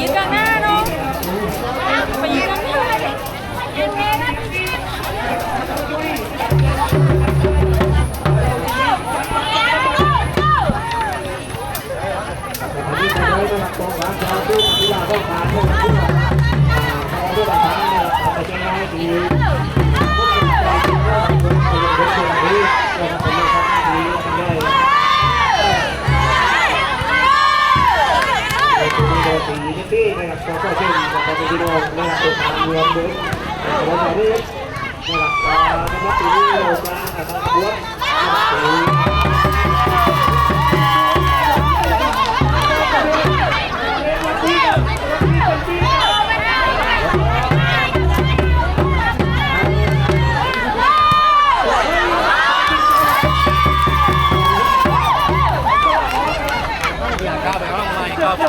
ยืนกลางหน้าเนาะไปยืนกลางหน้า ที่ใช้ไว้สำหรับกองหลังชาวทุ่งกีฬาต้องการ กับพี่น้องนะครับเป็นทางรวมด้วยเราจะได้นะครับนะครับสีนี้เราจะทำรวมสี ก้าวไปข้างในก้าวเท้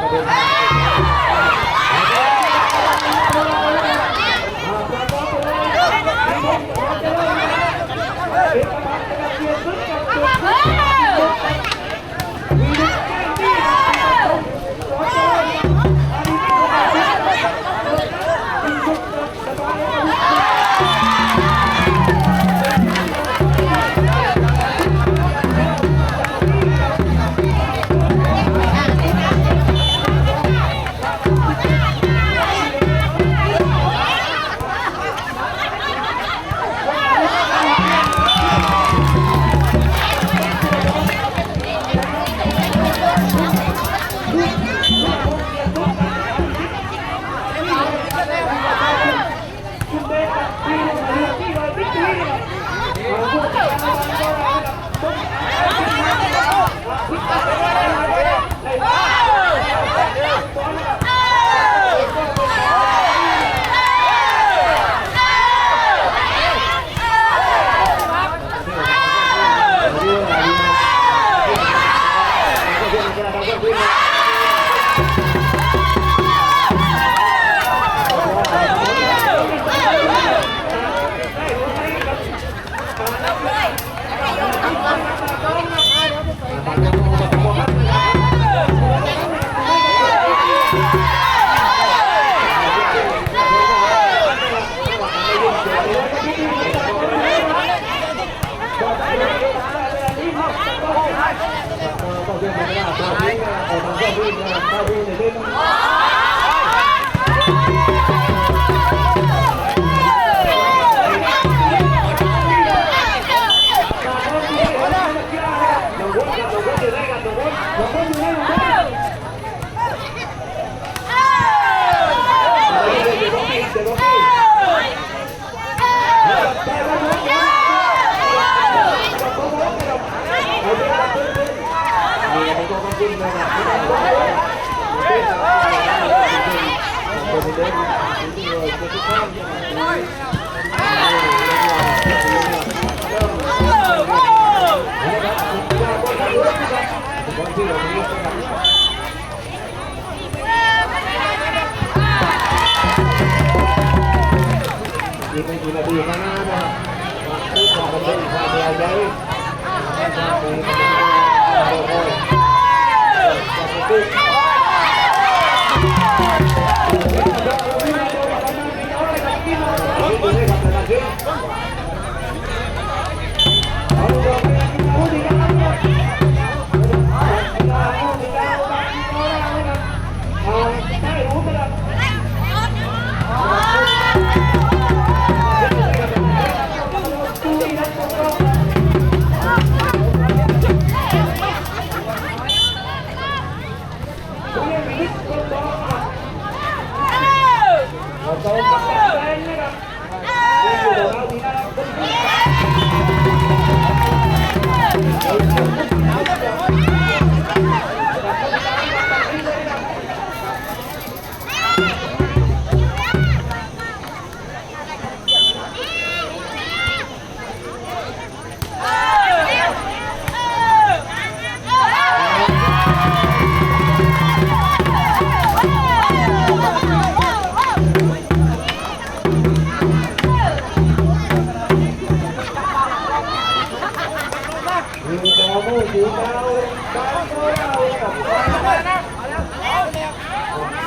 Cadê? มพ์นะครับประเด็นเ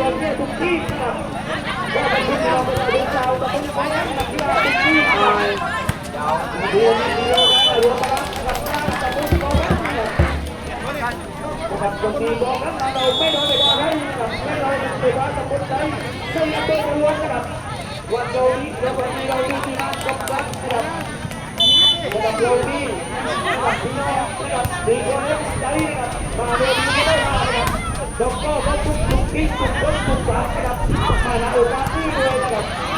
รงเนี้ยทุกที่ครับว่าเป็นคนเราเป็นคนเราจะต้องไปนักกีฬาทุกที่ไปรวมเดียวรวมพลังกับการจะต้องรอรับนะครับบางทีรอรับเราไม่รอไปรอให้ไม่รอไปรอสมุนไพรซึ่งเราเป็นรวมนะครับวันเรานี้เราเป็นเราที่ที่นั่กับรับนะครับกับเราที่กับพี่น้องกับดีคนรักใจกับมาเรียม่ได้มาครับดอกก็ทุก ที่สุดยอดสุดยอดนะครับมาลาโอกาสที่เลยนะครับ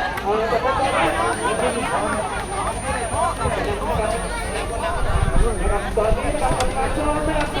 Thank you.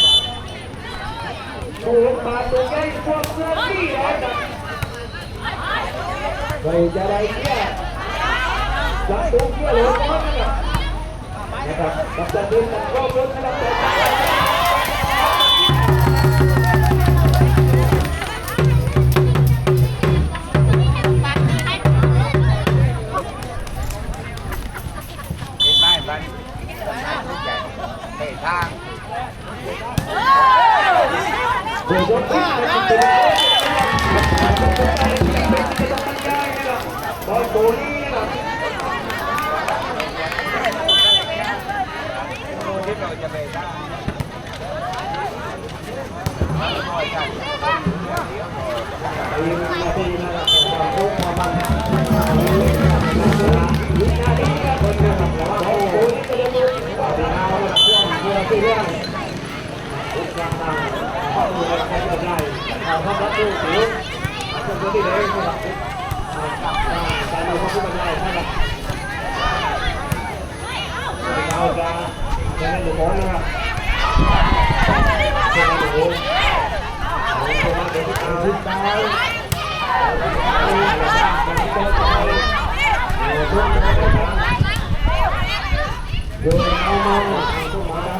ตัวเสื้อตีนะครับโอ้มาตัวใหญ่ตัวเสื้อตีนะครับใครจะได้เนี่ยจะตัวเสื้อเหลือน้อยนะครับนะครับกับจะดึงกันรอบรถนะครับ รื่องที่เรื่องทุกครั้งต่างข้อมูลอะไรก็ได้เอาเข้ามาดูผิวคนที่ได้นะครับการดูข้อมูลอะไรนะครับเอาจะจะนั่นหรือคนนะครับจะนั่นหรือคนจะนั่นหรือคนเอาไป โยนเอามาตัวมาดำเอาตัดเบบีที่ทำก็ได้ทำก็ได้ไม่เอาเอาโอ้โหเด็กเดี๋ยวแกจะพูดดูนะครับดูมาเลยนะครับ เนี่ยก็ ขอดูดูดูดูดูนะครับทำดิอ่าดูลุกกับดูลุกนะครับดูข้าวดูข้า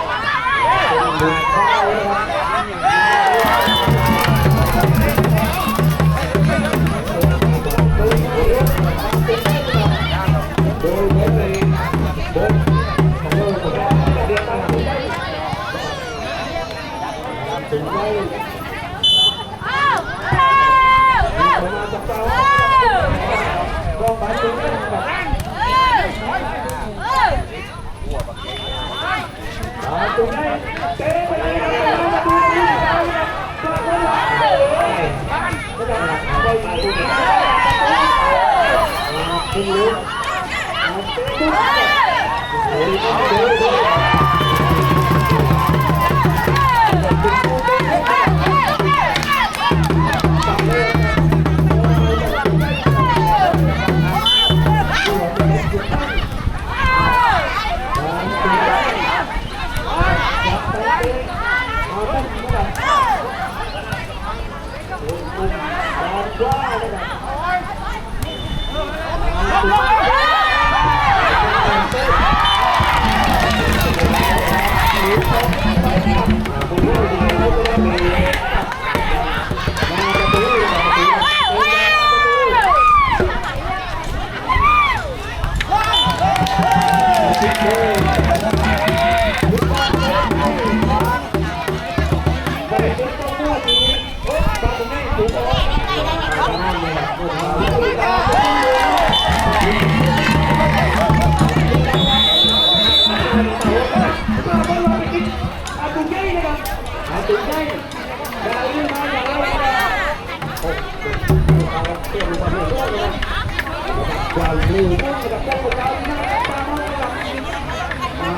ความรู้กับพวกเรานะครับตามมากับอ่า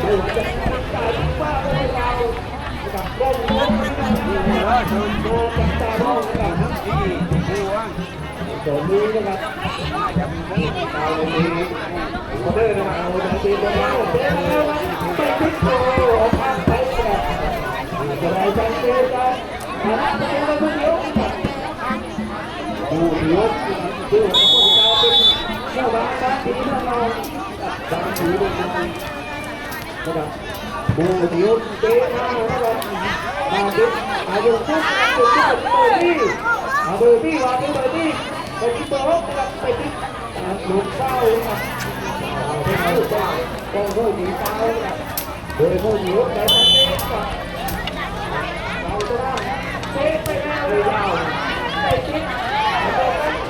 ไม่ว่าจะเป็นการว่าพวกเรากับกล้องโน้ตนะครับโน้ตโน้ตกับตาโน้ตนะครับที่ดูว่าตัวนี้นะครับเอาตรงนี้ขอเดินนะครับเอาตรงนี้มาแล้วเดินแล้วไปพิจาราออกมาไปแบบจะได้ชัดเจนกันนะครับจะเป็นคนเดียวนะครับ ดูเดียวดูคนกลายเป็นเจ้าบ้านบ้านดีบ้นเราบ้านดีบ้านเรานะครับดูยวเตะหน้านะครับมาดิอายุปุ๊บปุ๊บปุ๊บปุ๊บนี่เอาเบอร์บี้วางเบอร์บี้ไปที่เบอร์หกนะครับไปที่ลูกเป้านะครับเอาไปที่ลูกเป้ากองผู้หญิงเป้านะครับโดยผู้หญิงได้ตัดเตะครับเราจะได้เตะไปแล้วเลยาวไปทิ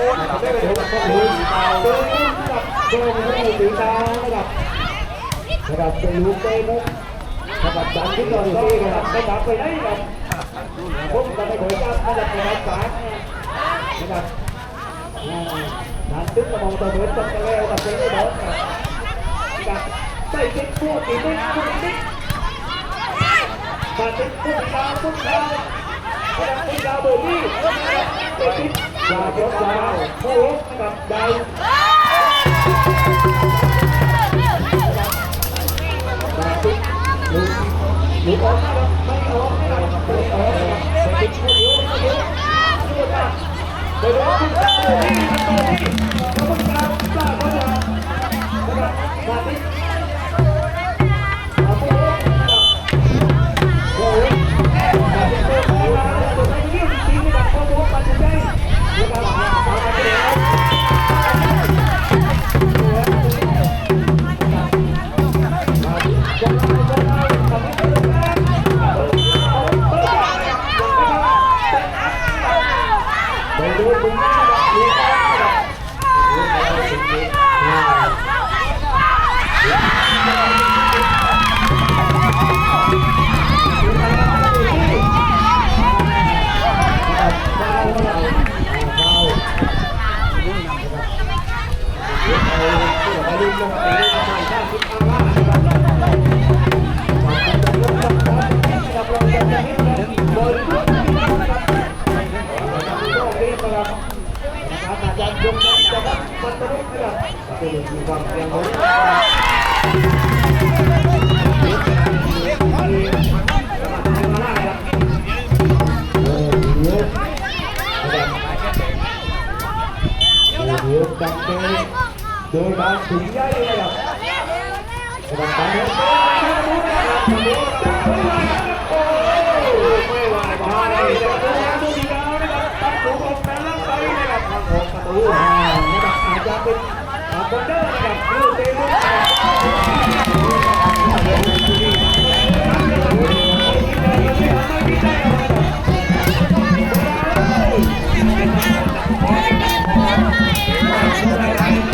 อาไปไปทิศอ่านะครับโอ้โหเอานะครับก็ได้ตัดเตะครับดู ดูเดี๋ยวเบากับเบาไอ้นั่นเอาละเอาละเอาละเอาละ ป้า โอ้เดี๋ยวที่กับเบาเอาต้องมาที่เบาระดับเป็นลูกเต้นระดับดันที่ก่อนที่ระดับระดับไปไหนระดับผมจะไปขอจ้างระดับระดับสามระดับดันตึ้งกระมองตัวเหมือนจับกันแล้วแต่เป็นไม่หมดระดับใส่เช็คพวกตีนิดพวกนิดมาเช็คพวกดาวพวกดาวระดับพวกดาวเบอร์นี่เช็คนิ ดาวพวกดาวพวกระดับดาวหรือหรือออกไม่ออกไม่ออกไม่ออกไปติดหัวเดียวเดียวเดียวกันไปรอคุณตาที่ตาที่แล้ว เดี๋ยวดังโดยโดยบางถึงใหญ่นะครับระดับตอนนี้โอ้ไม่ไหวมาเลยนะครับดูดีดาวไม่ไหวไม่ไหัวออกมาแล้วไปนะครับทางออกประตูนะครับอาจจะเป็น